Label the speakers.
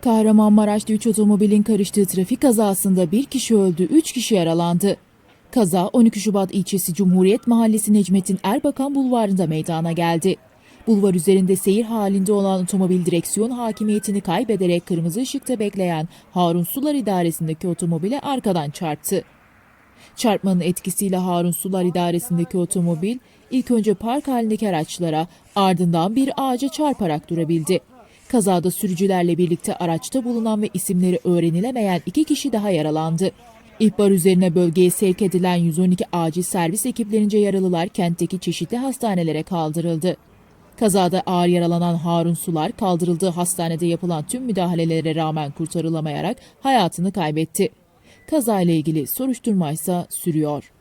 Speaker 1: Kahramanmaraş'ta 3 otomobilin karıştığı trafik kazasında bir kişi öldü, 3 kişi yaralandı. Kaza 12 Şubat ilçesi Cumhuriyet Mahallesi Necmettin Erbakan bulvarında meydana geldi. Bulvar üzerinde seyir halinde olan otomobil direksiyon hakimiyetini kaybederek kırmızı ışıkta bekleyen Harun Sular İdaresi'ndeki otomobile arkadan çarptı. Çarpmanın etkisiyle Harun Sular İdaresi'ndeki otomobil ilk önce park halindeki araçlara ardından bir ağaca çarparak durabildi. Kazada sürücülerle birlikte araçta bulunan ve isimleri öğrenilemeyen iki kişi daha yaralandı. İhbar üzerine bölgeye sevk edilen 112 acil servis ekiplerince yaralılar kentteki çeşitli hastanelere kaldırıldı. Kazada ağır yaralanan Harun Sular kaldırıldığı hastanede yapılan tüm müdahalelere rağmen kurtarılamayarak hayatını kaybetti. Kazayla ilgili soruşturma ise sürüyor.